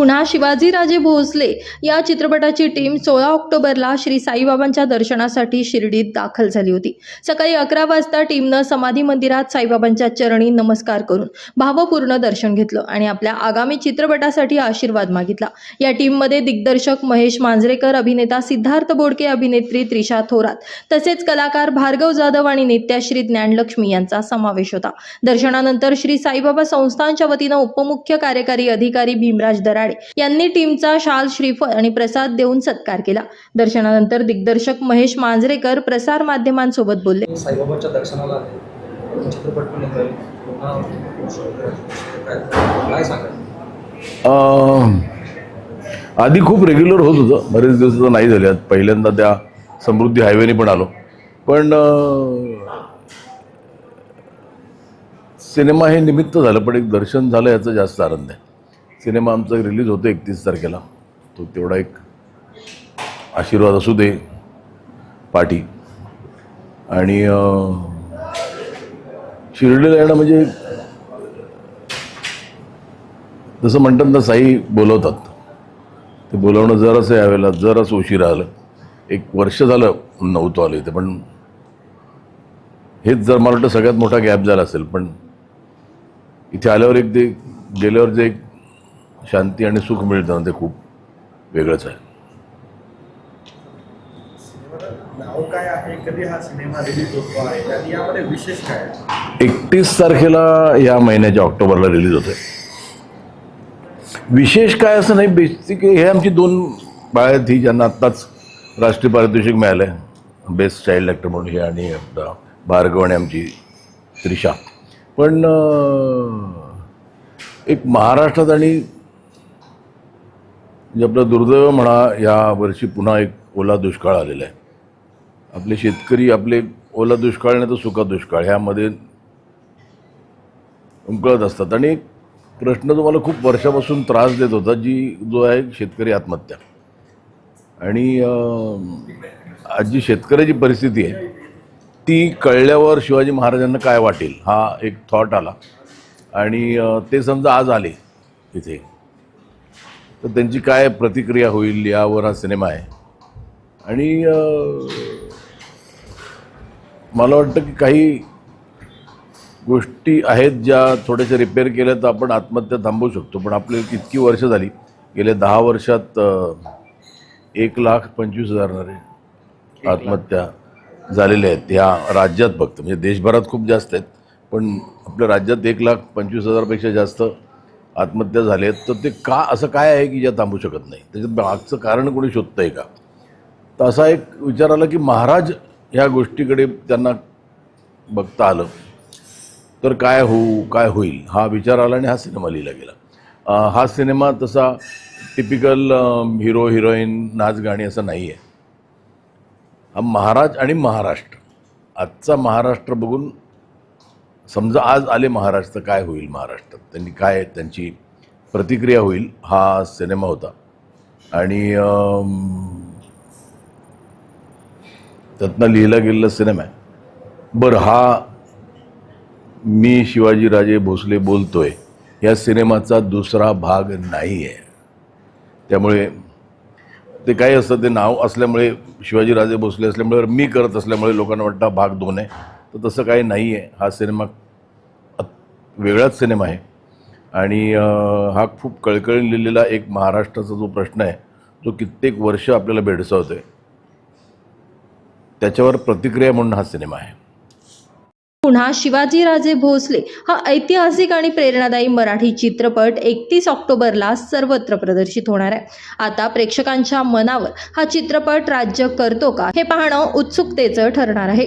पुन्हा शिवाजीराजे भोसले या चित्रपटाची टीम सोळा ऑक्टोबरला श्री साईबाबांच्या दर्शनासाठी शिर्डीत दाखल झाली होती. सकाळी अकरा वाजता टीमनं समाधी मंदिरात साईबाबांच्या चरणी नमस्कार करून भावपूर्ण दर्शन घेतलं आणि आपल्या आगामी चित्रपटासाठी आशीर्वाद मागितला. या टीममध्ये दिग्दर्शक महेश मांजरेकर अभिनेता सिद्धार्थ बोडके अभिनेत्री त्रिशा थोरात तसेच कलाकार भार्गव जाधव आणि नित्याश्री ज्ञानलक्ष्मी यांचा समावेश होता. दर्शनानंतर श्री साईबाबा संस्थांच्या वतीनं उपमुख्य कार्यकारी अधिकारी भीमराज दराडे यांनी टीमचा शाल श्रीफळ आणि प्रसाद देऊन सत्कार केला. दर्शनानंतर दिग्दर्शक महेश मांजरेकर प्रसार माध्यमांसोबत बोलले. साईबाबांच्या दर्शनाला चित्रपट काय आधी खूप रेग्युलर होत होतं. बरेच दिवस नाही झाले. पहिल्यांदा त्या समृद्धी हायवेने पण आलो. पण सिनेमा हे निमित्त झालं पण एक दर्शन झालं याचा जास्त आनंद आहे. सिनेमा आमचा रिलीज होतो एकतीस तारखेला. तो तेवढा एक आशीर्वाद असू दे पाठी आणि शिर्डीला येणं म्हणजे जसं म्हणतात ना साई बोलवतात. ते बोलवणं जरासं यावेळेला जरासं उशीर आलं. एक वर्ष झालं नव्हतं आलं इथे पण हेच जर मला वाटतं सगळ्यात मोठा गॅप झाला असेल पण इथे आल्यावर एक ते गेल्यावर जे एक शांती आणि सुख मिळतं ते खूप वेगळंच आहे. एकतीस तारखेला या महिन्याच्या ऑक्टोबरला रिलीज होते विशेष काय असं नाही बेसिक हे आमची दोन बाळ आहेत ही ज्यांना आत्ताच राष्ट्रीय पारितोषिक मिळालं आहे बेस्ट चाइल्ड ॲक्टर म्हणून हे आणि आपला भार्गव आणि आमची त्रिशा. पण एक महाराष्ट्रात आणि म्हणजे आपलं दुर्दैव म्हणा या वर्षी पुन्हा एक ओला दुष्काळ आलेला आहे. आपले शेतकरी आपले ओला दुष्काळ नाही तर सुका दुष्काळ ह्यामध्ये उमकळत असतात. आणि एक प्रश्न तुम्हाला खूप वर्षापासून त्रास देत होता जी जो आहे शेतकरी आत्महत्या. आणि आज जी शेतकऱ्याची परिस्थिती आहे ती कळल्यावर शिवाजी महाराजांना काय वाटेल? हा एक थॉट आला. आणि ते समजा आज आले इथे. तर त्यांची काय प्रतिक्रिया होईल यावर हा सिनेमा आहे. आणि मला वाटतं की काही गोष्टी आहेत ज्या थोड्याशा रिपेअर केल्या तर आपण आत्महत्या थांबवू शकतो. पण आपली इतकी वर्ष झाली गेल्या दहा वर्षात एक लाख पंचवीस हजार आत्महत्या झालेल्या आहेत. ह्या राज्यात फक्त. म्हणजे देशभरात खूप जास्त आहेत. पण आपल्या राज्यात एक लाख पंचवीस हजारपेक्षा जास्त आत्महत्या झाल्या आहेत तर ते का असं काय आहे की ज्या थांबू शकत नाही? त्याच्यात मागचं कारण कोणी शोधतं आहे का? तर असा एक विचार आला की महाराज ह्या गोष्टीकडे त्यांना बघता आलं. तर काय होऊ काय होईल हा विचार आला आणि हा सिनेमा लिहिला गेला. हा सिनेमा तसा टिपिकल हिरो हिरोईन नाच गाणी असं नाही आहे हा महाराज आणि महाराष्ट्र. आजचा महाराष्ट्र बघून समजा आज आले महाराष्ट्र काय होईल महाराष्ट्रात त्यांनी काय त्यांची प्रतिक्रिया होईल हा सिनेमा होता. आणि त्यातनं लिहिला गेलेला सिनेमा आहे. बरं हा मी शिवाजीराजे भोसले बोलतोय. या सिनेमाचा दुसरा भाग नाही आहे त्यामुळे ते काही असतं ते नाव असल्यामुळे शिवाजीराजे भोसले असल्यामुळे मी करत असल्यामुळे लोकांना वाटतं भाग दोन आहे. तर तसं काही नाही आहे हा सिनेमा वेगळाच सिनेमा आहे. आणि हा खूप कळकळी लिहिलेला एक महाराष्ट्राचा जो प्रश्न आहे जो कित्येक वर्ष आपल्याला भेडसावतोय. त्याच्यावर प्रतिक्रिया म्हणून हा सिनेमा आहे. पुन्हा शिवाजीराजे भोसले हा ऐतिहासिक आणि प्रेरणादायी मराठी चित्रपट एकतीस ऑक्टोबरला सर्वत्र प्रदर्शित होणार आहे. आता प्रेक्षकांच्या मनावर हा चित्रपट राज्य करतो का हे पाहणं उत्सुकतेचं ठरणार आहे.